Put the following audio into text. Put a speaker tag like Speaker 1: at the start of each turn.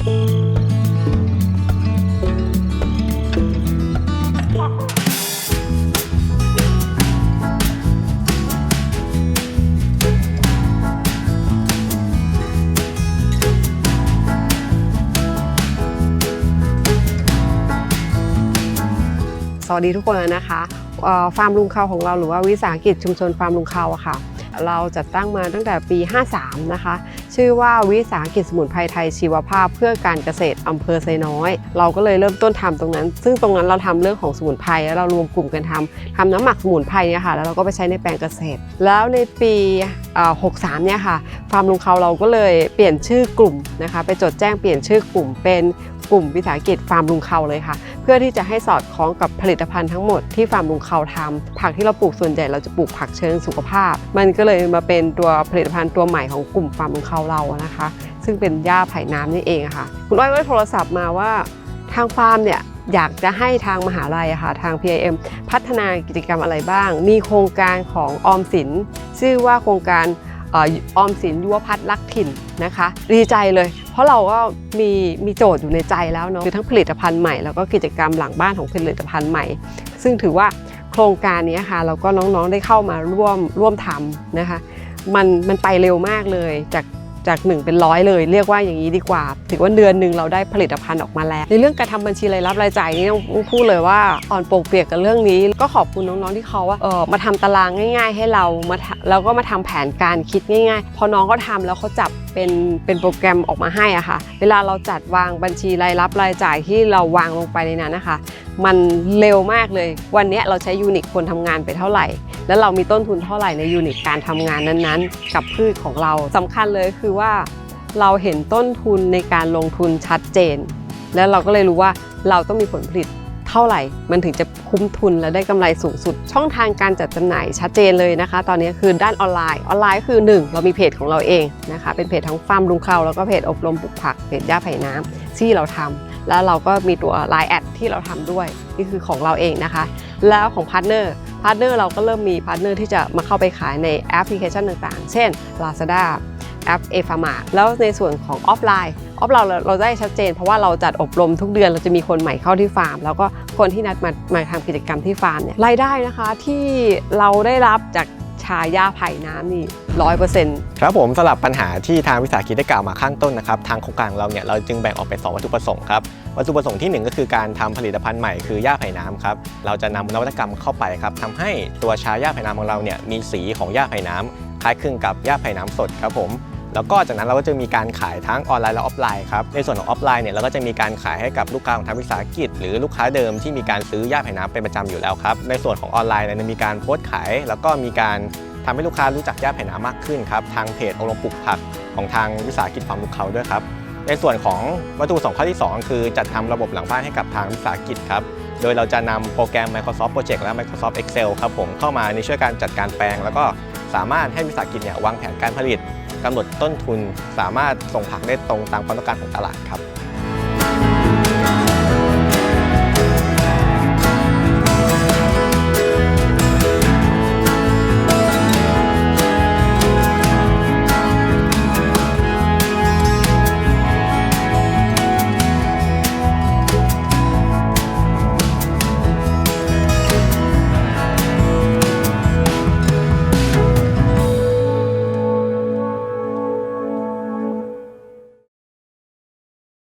Speaker 1: สวัสดีทุกคนนะคะฟาร์มลุงเขาของเราหรือว่าวิสาหกิจชุมชนฟาร์มลุงเขาอะค่ะ เราจัดตั้งมาตั้งแต่ปี 53 นะคะ ชื่อว่าวิสาหกิจสมุนไพรไทยชีวภาพเพื่อการเกษตรอำเภอไซน้อย เราก็เลยเริ่มต้นทำตรงนั้น ซึ่งตรงนั้นเราทำเรื่องของสมุนไพรแล้วเรารวมกลุ่มกันทำทำน้ำหมักสมุนไพรเนี่ยค่ะแล้วเราก็ไปใช้ในแปลงเกษตร แล้วในปี63 เนี่ยค่ะฟาร์มลุงเขาเราก็เลยเปลี่ยนชื่อกลุ่มนะคะ ไปจดแจ้งเปลี่ยนชื่อกลุ่มเป็น กลุ่มวิสาหกิจฟาร์มลุงเขาเลยค่ะ เพื่อที่จะให้สอดคล้องกับผลิตภัณฑ์ทั้งหมดที่ฟาร์มลุงเขาทำผักที่เราปลูกส่วนใหญ่เราจะปลูกผักเชิงสุขภาพ มันก็เลยมาเป็นตัวผลิตภัณฑ์ตัวใหม่ของกลุ่มฟาร์มลุงเขาเรานะคะ ซึ่งเป็นหญ้าไผ่น้ำนี่เองค่ะ คุณอ้อยก็ได้โทรศัพท์มาว่าทางฟาร์มเนี่ยอยากจะให้ทางมหาลัยค่ะทาง PIM พัฒนากิจกรรมอะไรบ้าง มีโครงการของออมสิน ชื่อว่าโครงการออออมสินยุวพัฒน์รักถิ่นนะคะ ดีใจเลยเพราะเราก็มีมีโจทย์อยู่ในใจแล้วเนาะคือทั้งผลิตภัณฑ์ใหม่แล้วก็กิจกรรมหลังบ้านของผลิตภัณฑ์ใหม่ ซึ่งถือว่าโครงการนี้ค่ะเราก็น้องๆได้เข้ามาร่วมร่วมทำนะคะมันมันไปเร็วมากเลยจาก จากหนึ่งเป็นร้อยเลย เรียกว่าอย่างนี้ดีกว่า ถือว่าเดือนหนึ่งเราได้ผลิตภัณฑ์ออกมาแล้ว ในเรื่องการทำบัญชีรายรับรายจ่ายนี่ต้องพูดเลยว่าอ่อนโปรเปียกกับเรื่องนี้ ก็ขอบคุณน้องๆที่เขาว่าเออมาทำตารางง่าย ๆ ให้เรามาแล้วก็มาทำแผนการคิดง่าย ๆ พอน้องเขาทำแล้วเขาจับเป็นเป็นโปรแกรมออกมาให้อะค่ะ เวลาเราจัดวางบัญชีรายรับรายจ่ายที่เราวางลงไปในนั้นนะคะ มันเร็วมากเลย วันนี้เราใช้ยูนิตคนทำงานไปเท่าไหร่ แล้วเรามีต้นทุนเท่าไหร่ในยูนิตการทำงานนั้นๆ กับพืชของเราสำคัญเลยคือว่า เราเห็นต้นทุนในการลงทุนชัดเจน แล้วเราก็เลยรู้ว่าเราต้องมีผลผลิตเท่าไหร่ มันถึงจะคุ้มทุนและได้กำไรสูงสุด ช่องทางการจัดจำหน่ายชัดเจนเลยนะคะ ตอนนี้คือด้านออนไลน์ ออนไลน์คือ 1 เรามีเพจของเราเองนะคะ เป็นเพจทั้งฟาร์มลุงเคราแล้วก็เพจอบรมปลูกผัก เพจย่าไผ่น้ำที่เราทำ แล้วเราก็มีตัว Line แอดที่เราทำด้วย นี่คือของเราเองนะคะ แล้วของพาร์ทเนอร์พาร์ทเนอร์เราก็เริ่มมีพาร์ทเนอร์ที่จะมาเข้าไปขายในแอปพลิเคชันต่างๆ เช่น Lazada แอป a f a r m a แล้วในส่วนของออฟไลน์ออฟเราเราได้ชัดเจน เพราะว่าเราจัดอบรมทุกเดือนเราจะมีคนใหม่เข้าที่ฟาร์ม แล้วก็คนที่นัดมามาทำกิจกรรมที่ฟาร์มเนี่ยรายได้นะคะที่เราได้รับจาก ชาย่าไผ่น้ำนี่ร้อยเปอร์เซ็นต์
Speaker 2: ครับผมสำหรับปัญหาที่ทางวิสาหกิจได้กล่าวมาข้างต้นนะครับทางโครงการของเราเนี่ยเราจึงแบ่งออกเป็น 2 วัตถุประสงค์ครับวัตถุประสงค์ทีหนึ่1 ก็คือการทำผลิตภัณฑ์ใหม่คือหญ้าไผ่น้ำครับเราจะนำนวัตกรรมเข้าไปครับทำให้ตัวชาหญ้าไผ่น้ำของเราเนี่ยมีสีของหญ้าไผ่น้ำคล้ายคลึงกับหญ้าไผ่น้ำสดครับผม แล้วก็จากนั้นเราก็จะมีการขายทั้งออนไลน์และออฟไลน์ครับ ในส่วนของออฟไลน์เนี่ยเราก็จะมีการขายให้กับลูกค้าของทางวิสาหกิจ หรือลูกค้าเดิมที่มีการซื้อหญ้าไผ่น้ำเป็นประจำอยู่แล้วครับ ในส่วนของออนไลน์เนี่ยมีการโพสต์ขาย แล้วก็มีการทำให้ลูกค้ารู้จักหญ้าไผ่น้ำมากขึ้นครับทางเพจอบรมปลูกผักของทางวิสาหกิจฟาร์มลูกเขาด้วยครับในส่วนของวัตถุประสงค์ข้อที่ 2 คือจัดทำระบบหลังบ้านให้กับทางวิสาหกิจครับ โดยเราจะนำโปรแกรม Microsoft Project และ Microsoft Excel ครับผมเข้ามาในช่วยการจัดการแปลง แล้วก็สามารถให้วิสาหกิจเนี่ยวางแผนการผลิต กำหนดต้นทุนสามารถส่งผักได้ตรงตามความต้องการของตลาดครับ